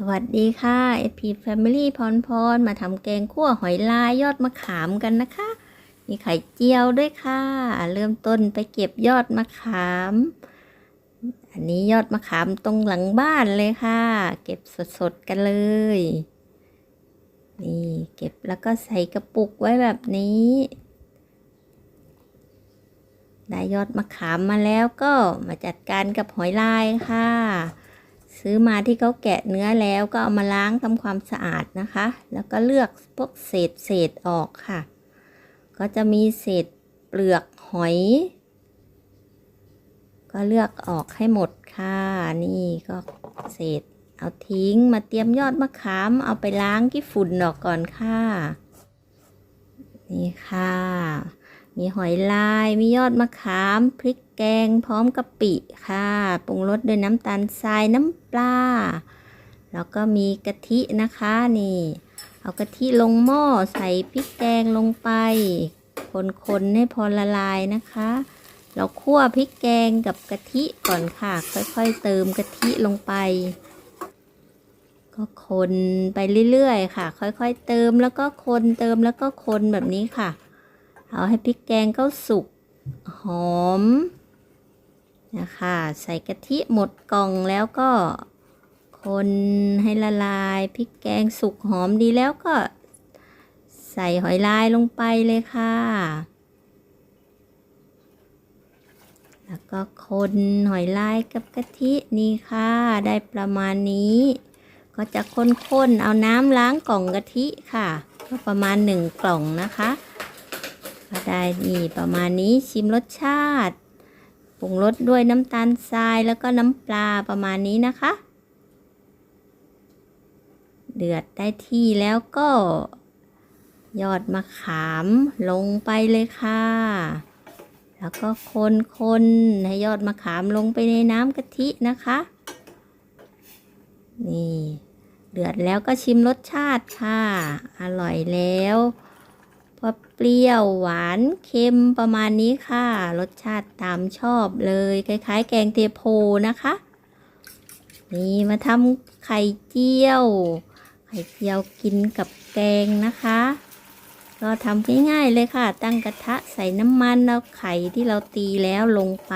สวัสดีค่ะ SP Family พรพร มาทำแกงคั่วหอยลายยอดมะขามกันนะคะ มีไข่เจียวด้วยค่ะ เริ่มต้นไปเก็บยอดมะขาม อันนี้ยอดมะขามตรงหลังบ้านเลยค่ะ เก็บสดๆกันเลย นี่เก็บแล้วก็ใส่กระปุกไว้แบบนี้ ได้ยอดมะขามมาแล้วก็มาจัดการกับหอยลายค่ะ ซื้อมาที่เขาแกะเนื้อแล้วก็เอามาล้างทำความสะอาดนะคะ แล้วก็เลือกพวกเศษเศษออกค่ะ ก็จะมีเศษเปลือกหอย ก็เลือกออกให้หมดค่ะ นี่ก็เศษเอาทิ้งมาเตรียมยอดมะขามเอาไปล้างกี่ฝุ่นออกก่อนค่ะ นี่ค่ะ มีหอยลาย มียอดมะขาม พริกแกง พร้อมกะปิค่ะ ปรุงรสด้วยน้ำตาลทราย น้ำปลา แล้วก็มีกะทินะคะนี่ เอากะทิลงหม้อใส่พริกแกงลงไป คนๆให้พอละลายนะคะ เราคั่วพริกแกงกับกะทิก่อนค่ะ ค่อยๆเติมกะทิลงไป ก็คนไปเรื่อยๆค่ะ ค่อยๆเติมแล้วก็คนเติมแล้วก็คนแบบนี้ค่ะ เอาให้พริกแกงเข้าสุก หอมนะคะใส่กะทิหมดกล่องแล้วก็คนให้ละลายพริกแกงสุกหอมดีแล้วก็ ใส่หอยลายลงไปเลยค่ะ แล้วก็คนหอยลายกับกะทินี่ค่ะ ได้ประมาณนี้ ก็จะข้นๆเอาน้ำล้างกล่องกะทิค่ะ ก็ประมาณหนึ่งกล่องนะคะ ก็ได้นี่ประมาณนี้ชิมรสชาติปรุงรสด้วยน้ำตาลทรายแล้วก็น้ำปลาประมาณนี้นะคะ เดือดได้ที่แล้วก็ ยอดมะขามลงไปเลยค่ะ แล้วก็คนคนให้ยอดมะขามลงไปในน้ำกะทินะคะ นี่ เดือดแล้วก็ชิมรสชาติค่ะ อร่อยแล้ว พอเปรี้ยวหวานเค็มประมาณนี้ค่ะ รสชาติตามชอบเลย คล้ายๆ แกงเทโพนะคะ นี่มาทำไข่เจียว ไข่เจียวกินกับแกงนะคะ ก็ทำง่ายๆเลยค่ะ ตั้งกระทะใส่น้ำมันแล้วไข่ที่เราตีแล้วลงไป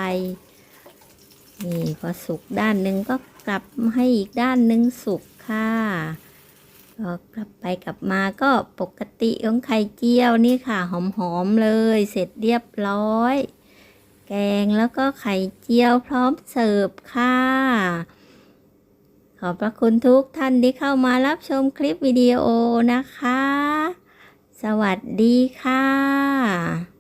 นี่พอสุกด้านหนึ่งก็กลับให้อีกด้านหนึ่งสุกค่ะ ก็กลับไปกลับมาก็ปกติของไข่เจียวนี่ค่ะ หอมๆเลย เสร็จเรียบร้อย แกงแล้วก็ไข่เจียวพร้อมเสิร์ฟค่ะ ขอบพระคุณทุกท่านที่เข้ามารับชมคลิปวิดีโอนะคะ สวัสดีค่ะ